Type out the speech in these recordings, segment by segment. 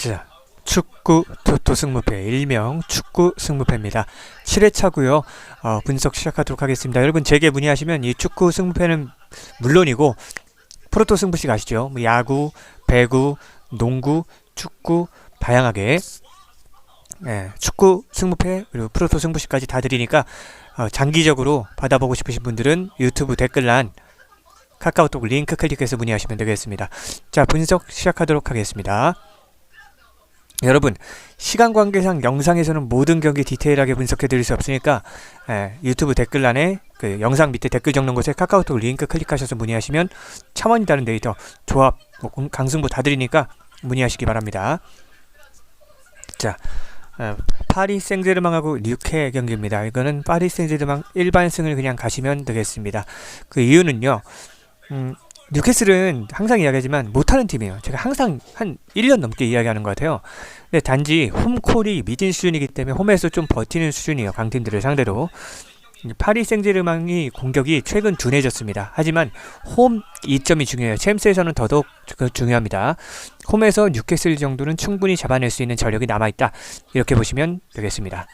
자, 축구 토토 승무패 일명 축구 승무패입니다. 7회차고요. 어, 분석 시작하도록 하겠습니다. 여러분 제게 문의하시면 이 축구 승무패는 물론이고 프로토 승부식 아시죠? 뭐 야구, 배구, 농구, 축구 다양하게 예, 축구 승무패 그리고 프로토 승부식까지 다 드리니까 어, 장기적으로 받아보고 싶으신 분들은 유튜브 댓글란 카카오톡 링크 클릭해서 문의하시면 되겠습니다. 자 분석 시작하도록 하겠습니다. 여러분 시간 관계상 영상에서는 모든 경기 디테일하게 분석해 드릴 수 없으니까 예, 유튜브 댓글란에 그 영상 밑에 댓글 적는 곳에 카카오톡 링크 클릭하셔서 문의하시면 차원이 다른 데이터 조합 뭐 공- 강승부 다 드리니까 문의하시기 바랍니다. 자 어, 파리 생제르맹하고 뉴케 경기입니다. 이거는 파리 생제르맹 일반승을 그냥 가시면 되겠습니다. 그 이유는요. 음, 뉴캐슬은 항상 이야기하지만 못하는 팀이에요. 제가 항상 한 1년 넘게 이야기하는 것 같아요. 근데 단지 홈콜이 미진 수준이기 때문에 홈에서 좀 버티는 수준이에요. 강팀들을 상대로. 이 파리 생제르맹이 공격이 최근 둔해졌습니다. 하지만 홈 이점이 중요해요. 챔스에서는 더더욱 그 중요합니다. 홈에서 뉴캐슬 정도는 충분히 잡아낼 수 있는 저력이 남아있다. 이렇게 보시면 되겠습니다.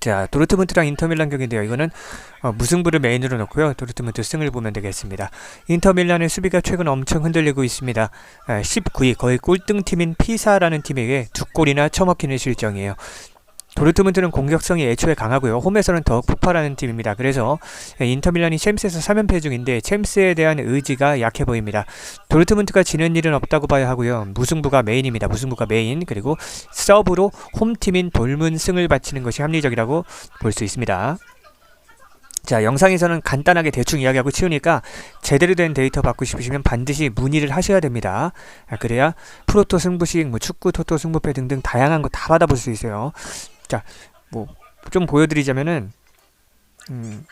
자, 도르트문트랑 인터밀란 경기인데요. 이거는 어, 무승부를 메인으로 놓고요. 도르트문트 승을 보면 되겠습니다. 인터밀란의 수비가 최근 엄청 흔들리고 있습니다. 아, 19위 거의 꼴등팀인 피사라는 팀에게 두 골이나 처먹히는 실정이에요. 도르트문트는 공격성이 애초에 강하고요. 홈에서는 더욱 폭발하는 팀입니다. 그래서 인터밀란이 챔스에서 3연패 중인데 챔스에 대한 의지가 약해 보입니다. 도르트문트가 지는 일은 없다고 봐야 하고요. 무승부가 메인입니다. 무승부가 메인 그리고 서브로 홈팀인 돌문 승을 바치는 것이 합리적이라고 볼 수 있습니다. 자 영상에서는 간단하게 대충 이야기하고 치우니까 제대로 된 데이터 받고 싶으시면 반드시 문의를 하셔야 됩니다. 아, 그래야 프로토 승부식, 뭐 축구 토토 승부패 등등 다양한 거 다 받아볼 수 있어요. 자 뭐 좀 보여드리자면은 음,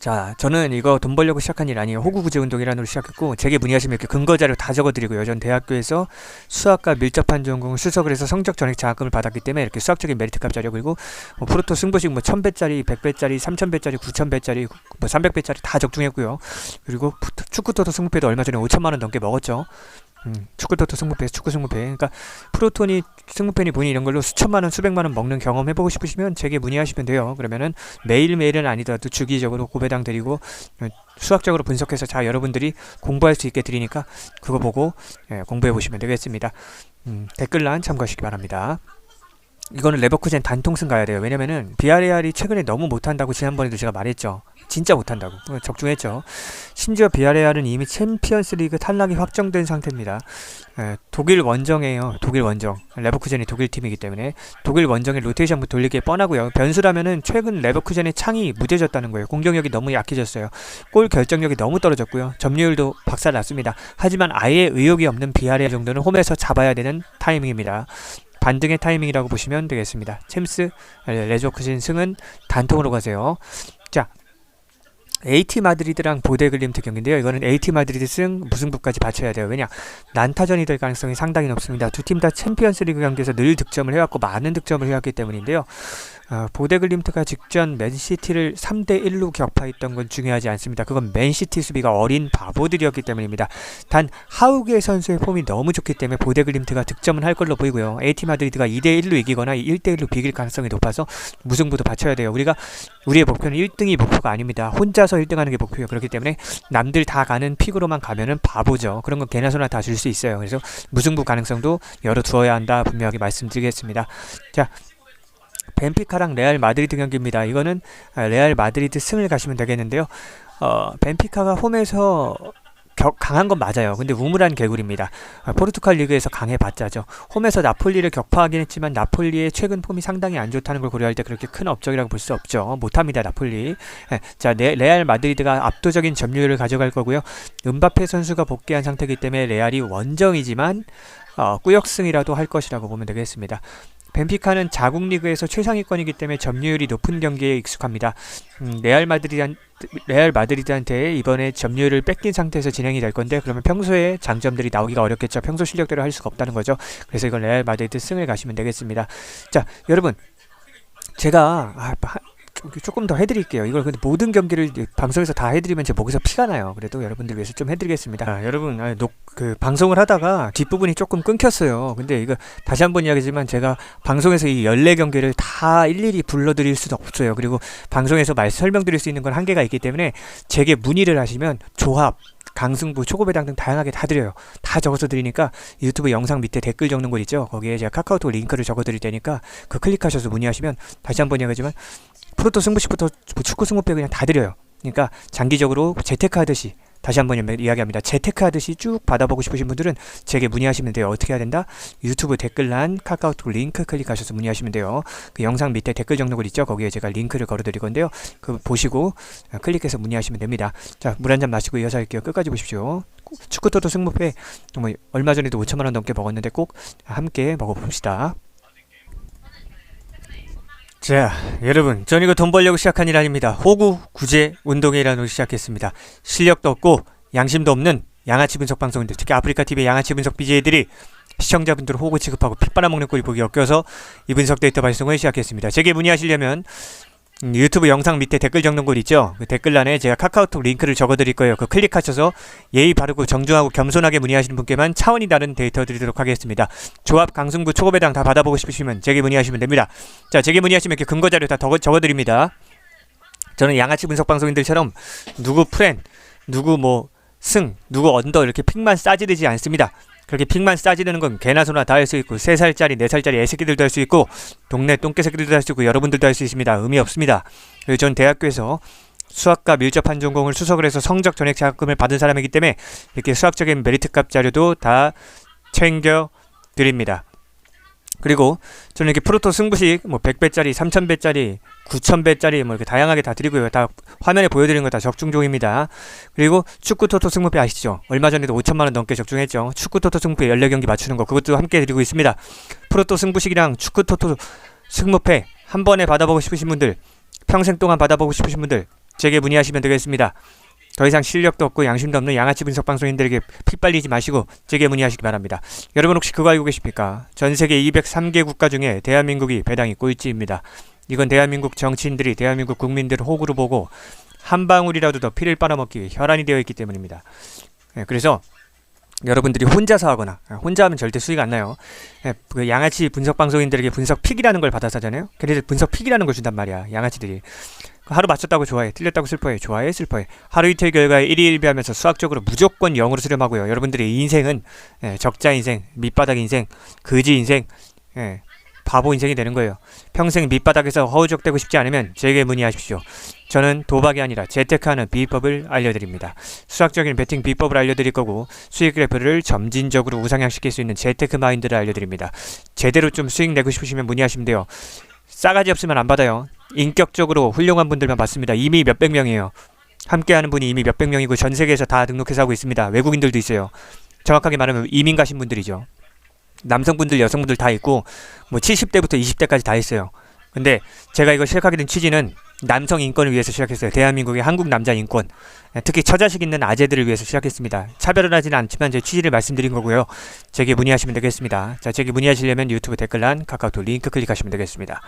자, 저는 이거 돈 벌려고 시작한 일 아니에요. 호구구제 운동이라는 걸 시작했고, 제게 문의하시면 이렇게 근거 자료 다 적어드리고요. 전 대학교에서 수학과 밀접한 전공을 수석을 해서 성적 전액 장학금을 받았기 때문에 이렇게 수학적인 메리트값 자료 그리고 뭐 프로토 승부식 뭐 1000배짜리, 100배짜리, 3000배짜리, 9000배짜리, 뭐 300배짜리 다 적중했고요. 그리고 푸- 축구 토토 승부패도 얼마 전에 5천만 원 넘게 먹었죠. 음, 축구 토토 승부패, 축구 승부패. 그러니까 프로톤이 승부패니 보니 이런 걸로 수천만 원, 수백만 원 먹는 경험 해보고 싶으시면 제게 문의하시면 돼요. 그러면은 매일 매일은 아니더라도 주기적으로 고배당 드리고 어, 수학적으로 분석해서 자 여러분들이 공부할 수 있게 드리니까 그거 보고 예, 공부해 보시면 되겠습니다. 음, 댓글란 참고하시기 바랍니다. 이거는 레버쿠젠 단통승 가야 돼요. 왜냐면은 비아레알이 최근에 너무 못한다고 지난번에도 제가 말했죠. 진짜 못한다고 어, 적중했죠. 심지어 비아레알은 이미 챔피언스리그 탈락이 확정된 상태입니다. 예, 독일 원정이에요. 독일 원정. 레버쿠젠이 독일 팀이기 때문에 독일 원정에 로테이션부 돌리기에 뻔하고요. 변수라면은 최근 레버쿠젠의 창이 무뎌졌다는 거예요. 공격력이 너무 약해졌어요. 골 결정력이 너무 떨어졌고요. 점유율도 박살났습니다. 하지만 아예 의욕이 없는 비아레 정도는 홈에서 잡아야 되는 타이밍입니다. 반등의 타이밍이라고 보시면 되겠습니다. 챔스 레조크신 승은 단통으로 가세요. 자, AT 마드리드랑 보데글림트 경기인데요. 이거는 AT 마드리드 승 무승부까지 받쳐야 돼요. 왜냐? 난타전이 될 가능성이 상당히 높습니다. 두 팀 다 챔피언스리그 경기에서 늘 득점을 해왔고 많은 득점을 해왔기 때문인데요. 어, 보데글림트가 직전 맨시티를 3대 1로 격파했던 건 중요하지 않습니다. 그건 맨시티 수비가 어린 바보들이었기 때문입니다. 단 하우게 선수의 폼이 너무 좋기 때문에 보데글림트가 득점은 할 걸로 보이고요. AT 마드리드가 2대 1로 이기거나 1대 1로 비길 가능성이 높아서 무승부도 받쳐야 돼요. 우리가 우리의 목표는 1등이 목표가 아닙니다. 혼자 서 1등 하는 게 목표예요. 그렇기 때문에 남들 다 가는 픽으로만 가면은 바보죠. 그런 건 개나 소나 다 줄 수 있어요. 그래서 무승부 가능성도 열어두어야 한다 분명하게 말씀드리겠습니다. 자. 벤피카랑 레알 마드리드 경기입니다. 이거는 아, 레알 마드리드 승을 가시면 되겠는데요. 어, 벤피카가 홈에서 격, 강한 건 맞아요. 근데 우물한 개구리입니다. 아, 포르투갈 리그에서 강해봤자죠. 홈에서 나폴리를 격파하긴 했지만 나폴리의 최근 폼이 상당히 안 좋다는 걸 고려할 때 그렇게 큰 업적이라고 볼 수 없죠. 못합니다, 나폴리. 예, 자, 레, 레알 마드리드가 압도적인 점유율을 가져갈 거고요. 은바페 선수가 복귀한 상태이기 때문에 레알이 원정이지만 어, 꾸역승이라도 할 것이라고 보면 되겠습니다. 벤피카는 자국 리그에서 최상위권이기 때문에 점유율이 높은 경기에 익숙합니다. 음, 레알 마드리드 레알 마드리드한테 이번에 점유율을 뺏긴 상태에서 진행이 될 건데 그러면 평소에 장점들이 나오기가 어렵겠죠. 평소 실력대로 할 수가 없다는 거죠. 그래서 이건 레알 마드리드 승을 가시면 되겠습니다. 자, 여러분 제가 아, 조금 더 해드릴게요. 이걸 근데 모든 경기를 방송에서 다 해드리면 제 목에서 피가 나요. 그래도 여러분들 위해서 좀 해드리겠습니다. 아, 여러분, 아, 녹, 그 방송을 하다가 뒷부분이 조금 끊겼어요. 근데 이거 다시 한번 이야기지만 제가 방송에서 이 14경기를 다 일일이 불러드릴 수는 없어요. 그리고 방송에서 말 설명드릴 수 있는 건 한계가 있기 때문에 제게 문의를 하시면 조합, 강승부, 초고배당 등 다양하게 다 드려요. 다 적어서 드리니까 유튜브 영상 밑에 댓글 적는 곳 있죠. 거기에 제가 카카오톡 링크를 적어 드릴 테니까 그 클릭하셔서 문의하시면 다시 한번 이야기하지만 프로토 승부식부터 축구 승부배 그냥 다 드려요. 그러니까 장기적으로 재테크 하듯이 다시 한번 이야기합니다. 재테크 하듯이 쭉 받아보고 싶으신 분들은 제게 문의하시면 돼요. 어떻게 해야 된다? 유튜브 댓글란 카카오톡 링크 클릭하셔서 문의하시면 돼요. 그 영상 밑에 댓글 곳 있죠? 거기에 제가 링크를 걸어드릴 건데요. 그 보시고 클릭해서 문의하시면 됩니다. 자, 물 한 잔 마시고 이어서 할게요. 끝까지 보십시오. 축구토토 승부패 얼마 전에도 5천만 원 넘게 먹었는데 꼭 함께 먹어봅시다. 자, 여러분, 전 이거 돈 벌려고 시작한 일 아닙니다. 호구 구제 운동회라는 걸 시작했습니다. 실력도 없고 양심도 없는 양아치 분석 방송인들, 특히 아프리카 TV의 양아치 분석 BJ들이 시청자분들을 호구 취급하고 핏 빨아먹는 꼴이 보기 역겨서 이 분석 데이터 발송을 시작했습니다. 제게 문의하시려면 음, 유튜브 영상 밑에 댓글 적는 곳 있죠? 그 댓글란에 제가 카카오톡 링크를 적어드릴 거예요. 그 클릭하셔서 예의 바르고 정중하고 겸손하게 문의하시는 분께만 차원이 다른 데이터 드리도록 하겠습니다. 조합, 강승부, 초고배당 다 받아보고 싶으시면 제게 문의하시면 됩니다. 자, 제게 문의하시면 이렇게 근거 자료 다 적어, 적어드립니다. 저는 양아치 분석 방송인들처럼 누구 프렌, 누구 뭐 승, 누구 언더 이렇게 픽만 싸지르지 않습니다. 그렇게 픽만 싸지르는 건 개나 소나 다 할 수 있고 3살짜리, 4살짜리 애새끼들도 할 수 있고 동네 똥개새끼들도 할 수 있고 여러분들도 할 수 있습니다. 의미 없습니다. 그리고 전 대학교에서 수학과 밀접한 전공을 수석을 해서 성적 전액 장학금을 받은 사람이기 때문에 이렇게 수학적인 메리트값 자료도 다 챙겨 드립니다. 그리고 저는 이렇게 프로토 승부식 뭐 100배짜리, 3000배짜리, 9000배짜리 뭐 이렇게 다양하게 다 드리고요. 다 화면에 보여드리는 거 다 적중종입니다. 그리고 축구 토토 승부패 아시죠? 얼마 전에도 5천만 원 넘게 적중했죠. 축구 토토 승부패 14경기 맞추는 거 그것도 함께 드리고 있습니다. 프로토 승부식이랑 축구 토토 승부패 한 번에 받아보고 싶으신 분들, 평생 동안 받아보고 싶으신 분들 제게 문의하시면 되겠습니다. 더 이상 실력도 없고 양심도 없는 양아치 분석 방송인들에게 피 빨리지 마시고 제게 문의하시기 바랍니다. 여러분 혹시 그거 알고 계십니까? 전 세계 203개 국가 중에 대한민국이 배당이 꼴찌입니다. 이건 대한민국 정치인들이 대한민국 국민들을 호구로 보고 한 방울이라도 더 피를 빨아먹기 위해 혈안이 되어 있기 때문입니다. 예, 그래서 여러분들이 혼자서 하거나 예, 혼자 하면 절대 수익 안 나요. 예, 그 양아치 분석 방송인들에게 분석 픽이라는 걸 받아서 하잖아요. 그래서 분석 픽이라는 걸 준단 말이야. 양아치들이. 하루 맞췄다고 좋아해, 틀렸다고 슬퍼해, 좋아해, 슬퍼해. 하루 이틀 결과에 일희일비하면서 수학적으로 무조건 0으로 수렴하고요. 여러분들의 인생은 예, 적자 인생, 밑바닥 인생, 거지 인생, 예, 바보 인생이 되는 거예요. 평생 밑바닥에서 허우적대고 싶지 않으면 제게 문의하십시오. 저는 도박이 아니라 재테크하는 비법을 알려드립니다. 수학적인 베팅 비법을 알려드릴 거고 수익 그래프를 점진적으로 우상향시킬 수 있는 재테크 마인드를 알려드립니다. 제대로 좀 수익 내고 싶으시면 문의하시면 돼요. 싸가지 없으면 안 받아요. 인격적으로 훌륭한 분들만 받습니다. 이미 몇백 명이에요. 함께하는 분이 이미 몇백 명이고 전 세계에서 다 등록해서 하고 있습니다. 외국인들도 있어요. 정확하게 말하면 이민 가신 분들이죠. 남성분들, 여성분들 다 있고 뭐 70대부터 20대까지 다 있어요. 근데 제가 이거 시작하게 된 취지는 남성 인권을 위해서 시작했어요. 대한민국의 한국 남자 인권. 특히 처자식 있는 아재들을 위해서 시작했습니다. 차별을 하지는 않지만 제 취지를 말씀드린 거고요. 제게 문의하시면 되겠습니다. 자, 제게 문의하시려면 유튜브 댓글란 카카오톡 링크 클릭하시면 되겠습니다.